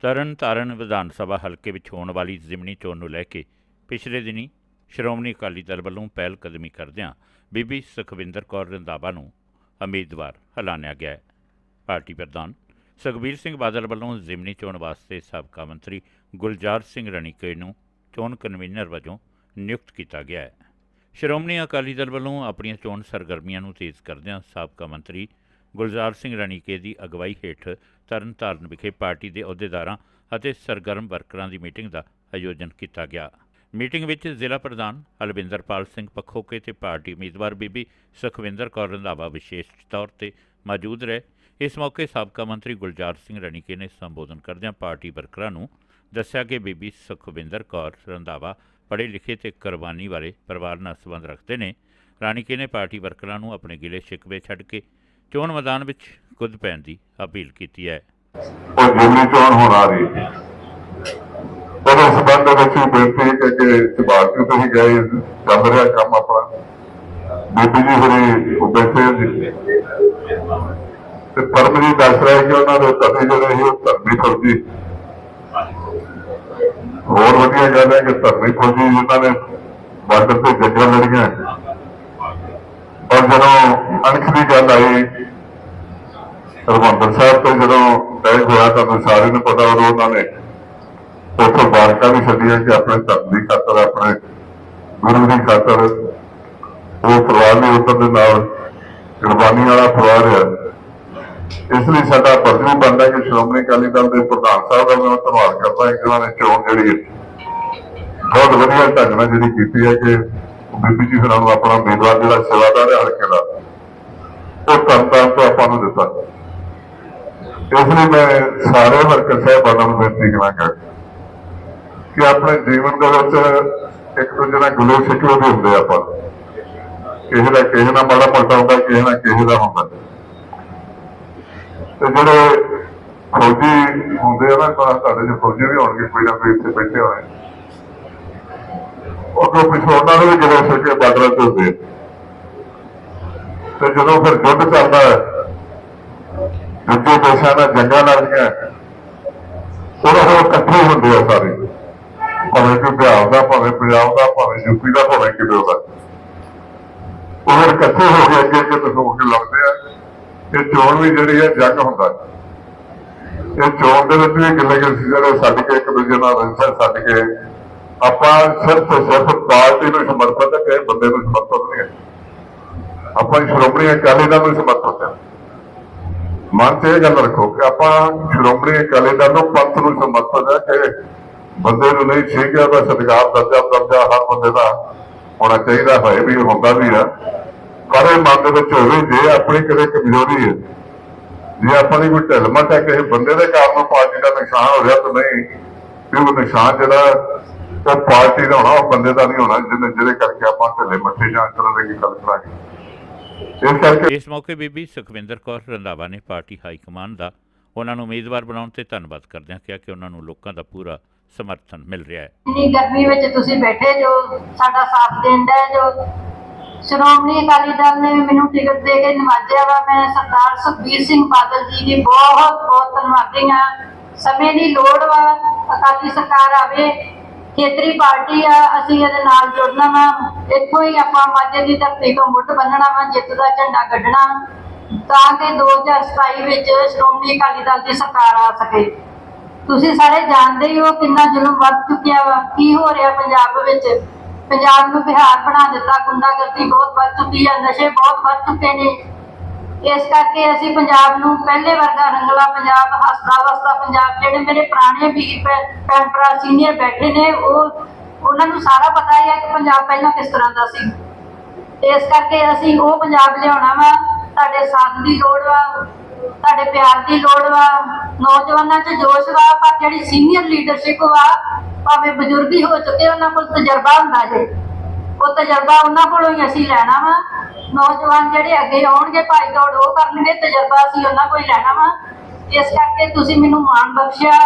ਤਰਨ ਤਾਰਨ ਵਿਧਾਨ ਸਭਾ ਹਲਕੇ ਵਿੱਚ ਹੋਣ ਵਾਲੀ ਜ਼ਿਮਨੀ ਚੋਣ ਨੂੰ ਲੈ ਕੇ ਪਿਛਲੇ ਦਿਨੀ ਸ਼੍ਰੋਮਣੀ ਅਕਾਲੀ ਦਲ ਵੱਲੋਂ ਪਹਿਲ ਕਦਮੀ ਕਰਦਿਆਂ ਬੀਬੀ ਸੁਖਵਿੰਦਰ ਕੌਰ ਰੰਧਾਵਾ ਨੂੰ ਉਮੀਦਵਾਰ ਐਲਾਨਿਆ ਗਿਆ ਹੈ। ਪਾਰਟੀ ਪ੍ਰਧਾਨ ਸੁਖਬੀਰ ਸਿੰਘ ਬਾਦਲ ਵੱਲੋਂ ਜ਼ਿਮਨੀ ਚੋਣ ਵਾਸਤੇ ਸਾਬਕਾ ਮੰਤਰੀ ਗੁਲਜ਼ਾਰ ਸਿੰਘ ਰਣੀਕੇ ਨੂੰ ਚੋਣ ਕਨਵੀਨਰ ਵਜੋਂ ਨਿਯੁਕਤ ਕੀਤਾ ਗਿਆ ਹੈ। ਸ਼੍ਰੋਮਣੀ ਅਕਾਲੀ ਦਲ ਵੱਲੋਂ ਆਪਣੀਆਂ ਚੋਣ ਸਰਗਰਮੀਆਂ ਨੂੰ ਤੇਜ਼ ਕਰਦਿਆਂ ਸਾਬਕਾ ਮੰਤਰੀ ਗੁਲਜ਼ਾਰ ਸਿੰਘ ਰਣੀਕੇ ਦੀ ਅਗਵਾਈ ਹੇਠ ਤਰਨਤਾਰਨ ਵਿਖੇ ਪਾਰਟੀ ਦੇ ਅਹੁਦੇਦਾਰਾਂ ਅਤੇ ਸਰਗਰਮ ਵਰਕਰਾਂ ਦੀ ਮੀਟਿੰਗ ਦਾ ਆਯੋਜਨ ਕੀਤਾ ਗਿਆ। ਮੀਟਿੰਗ ਵਿੱਚ ਜ਼ਿਲ੍ਹਾ ਪ੍ਰਧਾਨ ਹਲਵਿੰਦਰਪਾਲ ਸਿੰਘ ਪੱਖੋਕੇ ਤੇ ਪਾਰਟੀ ਉਮੀਦਵਾਰ ਬੀਬੀ ਸੁਖਵਿੰਦਰ ਕੌਰ ਰੰਧਾਵਾ ਵਿਸ਼ੇਸ਼ ਤੌਰ ਤੇ ਮੌਜੂਦ ਰਹੇ। ਇਸ ਮੌਕੇ ਸਾਬਕਾ ਮੰਤਰੀ ਗੁਲਜ਼ਾਰ ਸਿੰਘ ਰਣੀਕੇ ਨੇ ਸੰਬੋਧਨ ਕਰਦਿਆਂ ਪਾਰਟੀ ਵਰਕਰਾਂ ਨੂੰ ਦੱਸਿਆ ਕਿ ਬੀਬੀ ਸੁਖਵਿੰਦਰ ਕੌਰ ਰੰਧਾਵਾ ਪੜ੍ਹੇ ਲਿਖੇ ਤੇ ਕੁਰਬਾਨੀ ਵਾਲੇ ਪਰਿਵਾਰ ਨਾਲ ਸੰਬੰਧ ਰੱਖਦੇ ਨੇ। ਰਾਣੀਕੇ ਨੇ ਪਾਰਟੀ ਵਰਕਰਾਂ ਨੂੰ ਆਪਣੇ ਗਿਲੇ ਸ਼ਿਕਵੇ ਛੱਡ ਕੇ ਚੋਣ ਮੈਦਾਨ ਵਿੱਚ ਕੁੱਦ ਪੈਣ ਦੀ ਅਪੀਲ ਕੀਤੀ ਹੈ? ਉਹ ਜਿਮਨੀ ਚੋਣ ਹੋਣ ਆ ਰਹੀ ਹੈ ਉਹਦੇ ਸੰਬੰਧ ਵਿੱਚ ਬੇਨਤੀ ਹੈ ਕਿ ਕਿ ਤੁਸੀਂ ਗਏ ਚੱਲ ਰਿਹਾ, ਕੰਮ ਆਪਣਾ। ਬੀਬੀ ਜੀ ਹਰੇ ਉਹ ਬੈਠੇ ਹੋਏ ਤੇ ਪਰਮ ਜੀ ਦੱਸ ਰਹੇ ਕਿ ਉਹਨਾਂ ਦੇ ਪਤੀ ਜਿਹੜੇ ਸੀ ਉਹ ਧਰਮੀ ਫੌਜੀ। ਹੋਰ ਵਧੀਆ ਗੱਲ ਹੈ ਕਿ ਧਰਮੀ ਫੌਜੀ ਜਿਨ੍ਹਾਂ ਨੇ ਬਾਰਡਰ ਤੇ ਜੰਗਾਂ ਲੜੀਆਂ। ਔਰ ਜਦੋਂ ਅਣਖ ਦੀ ਗੱਲ ਆਈ, ਹਰਮੰਦਰ ਸਾਹਿਬ ਤੋਂ ਜਦੋਂ ਤੈਅ ਹੋਇਆ ਤੁਹਾਨੂੰ ਸਾਰਿਆਂ ਨੂੰ ਪਤਾ ਉਹ ਉਹਨਾਂ ਨੇ ਉੱਥੋਂ ਬਾਰਕਾਂ ਵੀ ਛੱਡੀਆਂ ਕਿ ਆਪਣੇ ਧਰਮ ਦੀ ਖਾਤਰ, ਆਪਣੇ ਗੁਰੂ ਦੀ ਖਾਤਰ ਉਹ ਪਰਿਵਾਰ ਨੇ ਉੱਤਰ ਦੇ ਨਾਲ ਕੁਰਬਾਨੀ ਵਾਲਾ ਪਰਿਵਾਰ ਹੈ। ਇਸ ਲਈ ਸਾਡਾ ਫਰਜ਼ ਵੀ ਬਣਦਾ ਕਿ ਸ਼੍ਰੋਮਣੀ ਅਕਾਲੀ ਦਲ ਦੇ ਪ੍ਰਧਾਨ ਸਾਹਿਬ ਦਾ ਮੈਂ ਧੰਨਵਾਦ ਕਰਦਾ ਹਾਂ ਕਿ ਉਹਨਾਂ ਨੇ ਚੋਣ ਜਿਹੜੀ ਹੈ, ਬਹੁਤ ਵਧੀਆ ਢੰਗ ਨਾਲ ਜਿਹੜੀ ਕੀਤੀ ਹੈ ਕਿ ਬੀਬੀ ਜੀ ਫਿਰ ਨੂੰ ਆਪਣਾ ਉਮੀਦਵਾਰ ਜਿਹੜਾ ਸੇਵਾਦਾਰ ਹੈ ਹਲਕੇ ਦਾ, ਉਹ ਤਰਨਤਾਰਨ ਤੋਂ ਆਪਾਂ ਨੂੰ ਦਿੱਤਾ। ਇਸ ਲਈ ਮੈਂ ਸਾਰੇ ਵਰਕਰ ਸਾਹਿਬਾਨਾਂ ਨੂੰ ਬੇਨਤੀ ਕਰਾਂਗਾ ਕਿ ਆਪਣੇ ਜੀਵਨ ਦੇ ਵਿੱਚ ਇੱਕ ਦੂਜੇ ਨਾਲ ਗੁਲੇ ਸਿੱਖੇ ਵੀ ਹੁੰਦੇ ਆਪਾਂ। ਕਿਸੇ ਦਾ ਕਿਸੇ ਨਾਲ ਮਾੜਾ ਮੋਟਾ ਹੁੰਦਾ, ਕਿਸੇ ਨਾਲ ਕਿਸੇ ਦਾ ਹੁੰਦਾ। ਤੇ ਜਿਹੜੇ ਫੌਜੀ ਹੁੰਦੇ ਆ ਨਾ, ਤਾਂ ਤੁਹਾਡੇ ਚ ਫੌਜੀ ਵੀ ਹੋਣਗੇ, ਕੋਈ ਨਾ ਕੋਈ ਇੱਥੇ ਬੈਠੇ ਹੋਏ ਉਹ ਤੋਂ ਪਿਛੋੜਨਾ ਨੂੰ ਵੀ ਗੁਲੇ ਸਿੱਖੇ ਬਾਦਰਾਂ ਤੇ ਹੁੰਦੇ ਤੇ ਜਦੋਂ ਫਿਰ ਜੁੱਧ ਚੱਲਦਾ ਹੈ, ਦੂਜੇ ਦੇਸ਼ਾਂ ਨਾਲ ਜੰਗਾਂ ਲੜਦੀਆਂ ਉਹਨਾਂ ਉਹ ਇਕੱਠੇ ਹੁੰਦੇ ਆ ਸਾਰੇ। ਭਾਵੇਂ ਕਿ ਬਿਹਾਰ ਦਾ, ਭਾਵੇਂ ਪੰਜਾਬ ਦਾ, ਭਾਵੇਂ ਯੂਪੀ ਦਾ, ਭਾਵੇਂ ਕਿਤੇ ਦਾ। ਉਹ ਇਕੱਠੇ ਹੋ ਕੇ ਅੱਗੇ ਅੱਗੇ ਹੋ ਕੇ ਲੜਦੇ ਆ। ਇਹ ਚੋਣ ਵੀ ਜਿਹੜੀ ਹੈ ਜੰਗ ਹੁੰਦਾ ਇਹ ਚੋਣ ਦੇ ਵਿੱਚ ਵੀ ਕਿੰਨੇ ਕਿ ਜਿਹੜੇ ਛੱਡ ਕੇ ਇੱਕ ਦੂਜੇ ਨਾਲ ਰੰਸਾ ਛੱਡ ਕੇ ਆਪਾਂ ਸਿਰਫ ਸਿਰਫ ਪਾਰਟੀ ਨੂੰ ਸਮਰਪਿਤ ਹੈ, ਕਿਸੇ ਬੰਦੇ ਨੂੰ ਸਮਰਪਿਤ ਨਹੀਂ ਹੈ। ਆਪਾਂ ਸ਼੍ਰੋਮਣੀ ਅਕਾਲੀ ਦਲ ਨੂੰ ਸਮਰਪਿਤ ਹੈ। ਮਨ 'ਚ ਇਹ ਗੱਲ ਰੱਖੋ ਕਿ ਆਪਾਂ ਸ਼੍ਰੋਮਣੀ ਅਕਾਲੀ ਦਲ ਨੂੰ ਪੰਥ ਨੂੰ ਸਮਰਪਿਤ ਹੈ ਕਿ ਬੰਦੇ ਨੂੰ ਨਹੀਂ ਸੀਗਾ ਦਾ ਸਤਿਕਾਰ, ਦਰਜਾ ਦਰਜਾ ਹਰ ਬੰਦੇ ਦਾ ਹੋਣਾ ਚਾਹੀਦਾ ਹੈ ਵੀ ਹੁੰਦਾ ਵੀ ਹੈ ਪਰ ਇਹ ਮਨ ਦੇ ਵਿੱਚ ਹੋਵੇ, ਜੇ ਆਪਣੀ ਕਿਤੇ ਕਮਜ਼ੋਰੀ ਹੈ, ਜੇ ਆਪਾਂ ਦੀ ਕੋਈ ਢਿਲਮਟ ਹੈ, ਕਿਸੇ ਬੰਦੇ ਦੇ ਕਾਰਨ ਪਾਰਟੀ ਦਾ ਨੁਕਸਾਨ ਹੋ ਰਿਹਾ ਤਾਂ ਨਹੀਂ ਵੀ ਉਹ ਨੁਕਸਾਨ ਜਿਹੜਾ ਉਹ ਪਾਰਟੀ ਦਾ ਹੋਣਾ ਉਹ ਬੰਦੇ ਦਾ ਨਹੀਂ ਹੋਣਾ ਜਿਹਨੇ ਜਿਹਦੇ ਕਰਕੇ ਆਪਾਂ ਢਿੱਲੇ ਮੱਥੇ ਜਾਂ ਤਰ੍ਹਾਂ ਦੀ ਗੱਲ ਕਰਾਂਗੇ। ਇਸ ਕਰਕੇ ਇਸ ਮੌਕੇ ਬੀਬੀ ਸੁਖਵਿੰਦਰ ਕੌਰ ਰੰਧਾਵਾ ਨੇ ਪਾਰਟੀ ਹਾਈ ਕਮਾਂਡ ਦਾ ਉਹਨਾਂ ਨੂੰ ਉਮੀਦਵਾਰ ਬਣਾਉਣ ਤੇ ਧੰਨਵਾਦ ਕਰਦਿਆਂ ਕਿਹਾ ਕਿ ਉਹਨਾਂ ਨੂੰ ਲੋਕਾਂ ਦਾ ਪੂਰਾ ਸਮਰਥਨ ਮਿਲ ਰਿਹਾ ਹੈ। ਇੰਨੀ ਗਰਮੀ ਵਿੱਚ ਤੁਸੀਂ ਬੈਠੇ ਜੋ ਸਾਡਾ ਸਾਥ ਦਿੰਦਾ ਹੈ ਜੋ ਸ਼੍ਰੋਮਣੀ ਅਕਾਲੀ ਦਲ ਨੇ ਵੀ ਮੈਨੂੰ ਟਿਕਟ ਦੇ ਕੇ ਨਵਾਜਿਆ ਵਾ। ਮੈਂ ਸਰਦਾਰ ਸੁਖਬੀਰ ਸਿੰਘ ਬਾਦਲ ਜੀ ਦੀ ਬਹੁਤ ਬਹੁਤ ਧੰਨਵਾਦੀ ਹਾਂ। ਸਮੇਂ ਦੀ ਲੋੜ ਵਾ। ਅਕਾਲੀ ਸਰਕਾਰ ਆਵੇ ਖੇਤਰੀ ਪਾਰਟੀ ਆ, ਅਸੀਂ ਇਹਦੇ ਨਾਲ ਜੁੜਨਾ ਵਾ। ਇੱਥੋਂ ਹੀ ਆਪਾਂ ਮਾਝੇ ਦੀ ਧਰਤੀ ਤੋਂ ਮੁੱਢ ਬੰਨਣਾ ਵਾ ਜਿੱਤ ਦਾ ਝੰਡਾ ਕੱਢਣਾ। ਤਾਂ ਕਿ 2027 ਵਿੱਚ ਸ਼੍ਰੋਮਣੀ ਅਕਾਲੀ ਦਲ ਦੀ ਸਰਕਾਰ ਆ ਸਕੇ। ਤੁਸੀਂ ਸਾਰੇ ਜਾਣਦੇ ਹੀ ਹੋ ਕਿੰਨਾ ਜ਼ੁਲਮ ਵੱਧ ਚੁੱਕਿਆ ਵਾ। ਕੀ ਹੋ ਰਿਹਾ ਪੰਜਾਬ ਵਿੱਚ? ਪੰਜਾਬ ਨੂੰ ਬਿਹਾਰ ਬਣਾ ਦਿੱਤਾ, ਗੁੰਡਾਗਰਦੀ ਬਹੁਤ ਵੱਧ ਚੁੱਕੀ ਆ, ਨਸ਼ੇ ਬਹੁਤ ਵੱਧ ਚੁੱਕੇ ਨੇ। ਇਸ ਕਰਕੇ ਅਸੀਂ ਪੰਜਾਬ ਨੂੰ ਪਹਿਲੇ ਵਰਗਾ ਰੰਗਲਾ ਪੰਜਾਬ, ਹੱਸਦਾ ਵਸਦਾ ਪੰਜਾਬ, ਜਿਹੜੇ ਮੇਰੇ ਪੁਰਾਣੇ ਵੀਰ ਭੈਣ ਭਰਾ ਸੀਨੀਅਰ ਬੈਠੇ ਨੇ, ਉਹ, ਉਹਨਾਂ ਨੂੰ ਸਾਰਾ ਪਤਾ ਹੈ ਕਿ ਪੰਜਾਬ ਪਹਿਲਾਂ ਕਿਸ ਤਰ੍ਹਾਂ ਦਾ ਸੀ। ਇਸ ਕਰਕੇ ਅਸੀਂ ਉਹ ਪੰਜਾਬ ਲਿਆਉਣਾ ਵਾ, ਤੁਹਾਡੇ ਸਾਥ ਦੀ ਲੋੜ ਵਾ, ਤੁਹਾਡੇ ਪਿਆਰ ਦੀ ਲੋੜ ਵਾ। ਨੌਜਵਾਨਾਂ 'ਚ ਜੋਸ਼ ਵਾ, ਪਰ ਜਿਹੜੀ ਸੀਨੀਅਰ ਲੀਡਰਸ਼ਿਪ ਵਾ, ਭਾਵੇਂ ਬਜ਼ੁਰਗ ਹੀ ਹੋ ਚੁੱਕੇ, ਉਹਨਾਂ ਕੋਲ ਤਜਰਬਾ ਹੁੰਦਾ ਜੇ। ਉਹ ਤਜਰਬਾ ਉਹਨਾਂ ਕੋਲੋਂ ਹੀ ਅਸੀਂ ਲੈਣਾ ਵਾ। ਨੌਜਵਾਨ ਜਿਹੜੇ ਅੱਗੇ ਆਉਣਗੇ, ਭਾਈ ਦੌੜ ਉਹ ਕਰਨਗੇ, ਤਜਰਬਾ ਅਸੀਂ ਉਹਨਾਂ ਕੋਲ ਹੀ ਲੈਣਾ ਵਾ। ਇਸ ਕਰਕੇ ਤੁਸੀਂ ਮੈਨੂੰ ਮਾਣ ਬਖਸ਼ਿਆ।